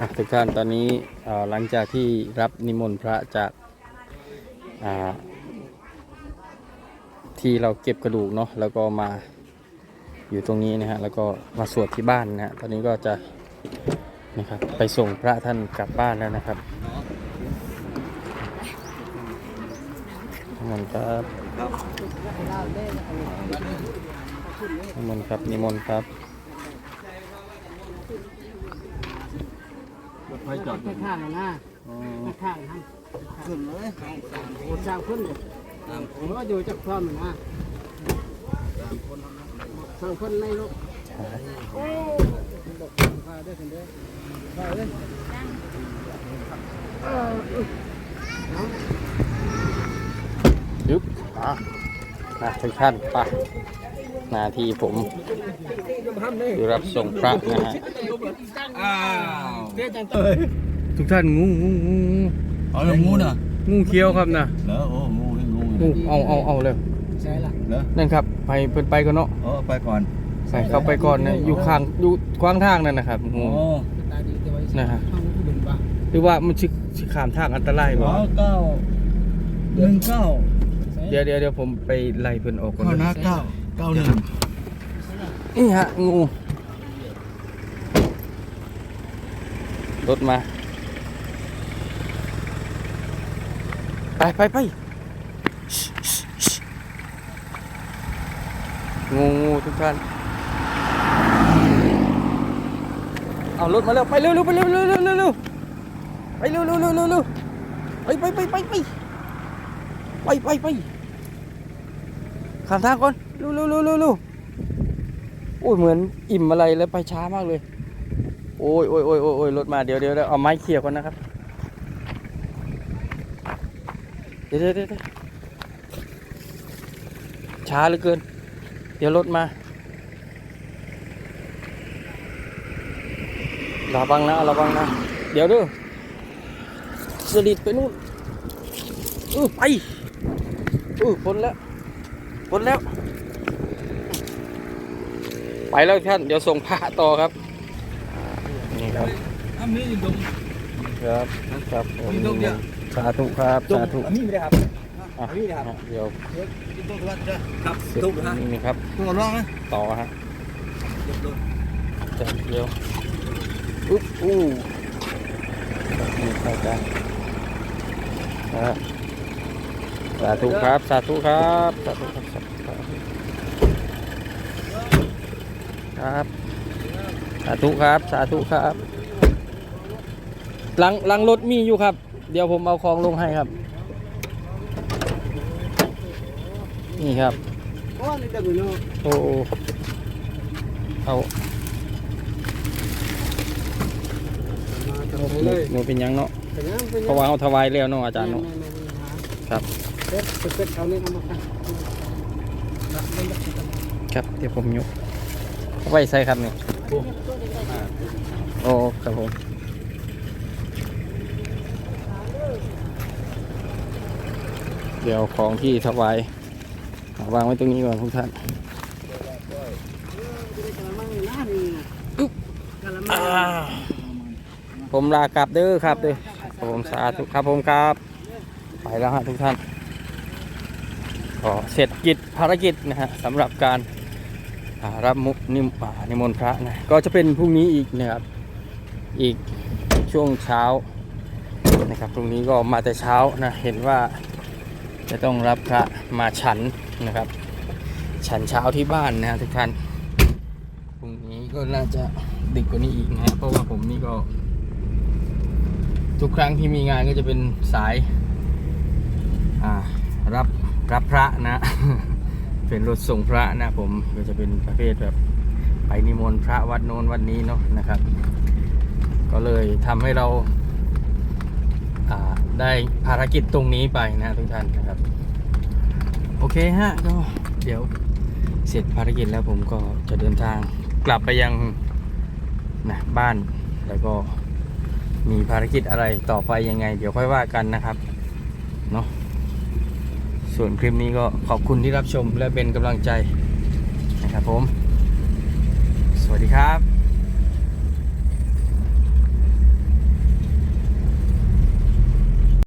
อะทุกท่านตอนนี้หลังจากที่รับนิมนต์พระจากาที่เราเก็บกระดูกเนาะแล้วก็มาอยู่ตรงนี้นะฮะแล้วก็มาสวดที่บ้านนะฮะตอนนี้ก็จะนะครับไปส่งพระท่านกลับบ้านแล้วนะครับนิมนต์ครับนิมนต์ครับนิมนต์ครับ ไฟจอดข้างข้างๆนะอืมข้างข้างๆครับขึ้นเลยโอ้สร้างขึ้นเลยผมก็อยู่จากความนะสร้างคนในโลกโอ้บอกพาได้คนเดียวพาเลยเออเออเนาะยุบอะนะทุกท่านไป หน้าที่ผมคือรับส่งพระนะฮะอ้าวเตี้ยจังทุกท่านงูงูงูงูเอาเรื่องงูน่ะงูเขียวครับนะเหรอโอ้งูให้งูงูเอาเอาเอาเลยใช่ละเหรอนั่นครับไปเพิ่นไปก่อนเนาะเออไปก่อนไปเข้าไปก่อนนะอยู่ข้างอยู่ขวางทางนั่นนะครับงูโอ้ตาดีแต่ว่านะฮะห้องผู้ดุนบ้าหรือว่ามันชิชิขามทางอันตรายสบ่องเก้าหนึ่งเก้าเดี๋ยวเดี๋ยวเดี๋ยวผมไปไล่เพิ่นออกก่อนเข้าเลยนะเก้า เก้าหนึ่งนี่ฮะ งู รถมา ไปไปไปงูงูทุกท่านเอารถมาเร็วไปเร็วเร็วไปเร็วเร็วเร็วเร็วไปเร็วเร็วเร็วเร็วไปไปไปไปไปไปไปข้ามทางก่อน เร็วเร็วเร็วเร็วเร็วโอ้ยเหมือนอิ่มอะไรแล้วไปช้ามากเลย โอ้ยโอ้ยโอ้ยโอ้ยรถมาเดี๋ยวเดี๋ยวเอาไม้เขี่ยก่อนนะครับ เดี๋ยวเดี๋ยวเดี๋ยวช้าเหลือเกิน เดี๋ยวรถมาระวังนะระวังนะ เดี๋ยวด้อสลิดไปนู่นเออไปเออพ้นแล้วพ้นแล้ว ไปแล้วท่านเดี๋ยวส่งพระต่อครับนี่ครับอันนี้ดงครับครับผมมีดอกเดียวสาธุครับสาธุอันนี้ไม่ได้ครับอะอันนี้นะครับเดี๋ยวดงวัดจ้ะครับเสร็จดงฮะนี่ครับตัวร้องนะต่อฮะเดี๋ยวดงจัดเดี๋ยวอุ๊บอู้นี่เข้ากันครับสาธุครับสาธุครับสาธุครับสาธุครับ ครับ สาธุครับ สาธุครับหลังหลังรถมีอยู่ครับ เดี๋ยวผมเอาของลงให้ครับ นี่ครับ โอ้เนาโอ้เอามเลยหนูเป็นยังเนาะเพราะว่าเขาถวายแล้วเนาะอาจารย์เนาะครับครับเดี๋ยวผมยก ไว้ใส่ครับนี่ โอ้ ครับผมเดี๋ยวของที่ถวายเอาวางไว้ตรงนี้ก่อนทุกท่านกะละมังหน้านี่กะละมัอ่างผมลากลับเด้อครับเด้อครับผมสาธุครับผมครับ ไปแล้วฮะทุกท่านก็เสร็จกิจภารกิจนะฮะสำหรับการอ่า รับมุนิมนิมนต์พระนะก็จะเป็นพรุ่งนี้อีกนะครับอีกช่วงเช้านะครับพรุ่งนี้ก็มาแต่เช้านะเห็นว่าจะต้องรับพระมาฉันนะครับ ฉันเช้าที่บ้านนะทุกท่านพรุ่งนี้ก็น่าจะดึกกว่านี้อีกนะเพราะว่าผมนี่ก็ ทุกครั้งที่มีงานก็จะเป็นสายรับรับพระนะ เป็นรถส่งพระนะผมก็จะเป็นประเภทแบบไปนิมนต์พระวัดโน้นวัดนี้เนาะนะครับ ก็เลยทำให้เราาได้ภารกิจตรงนี้ไปนะทุกท่านนะครับ โอเคฮะก็เดี๋ยวเสร็จภารกิจแล้วผมก็จะเดินทางกลับไปยังนะบ้านแล้วก็มีภารกิจอะไรต่อไปยังไง เดี๋ยวค่อยว่ากันนะครับเนาะ ส่วนคลิปนี้ก็ขอบคุณที่รับชมและเป็นกำลังใจนะครับผม สวัสดีครับ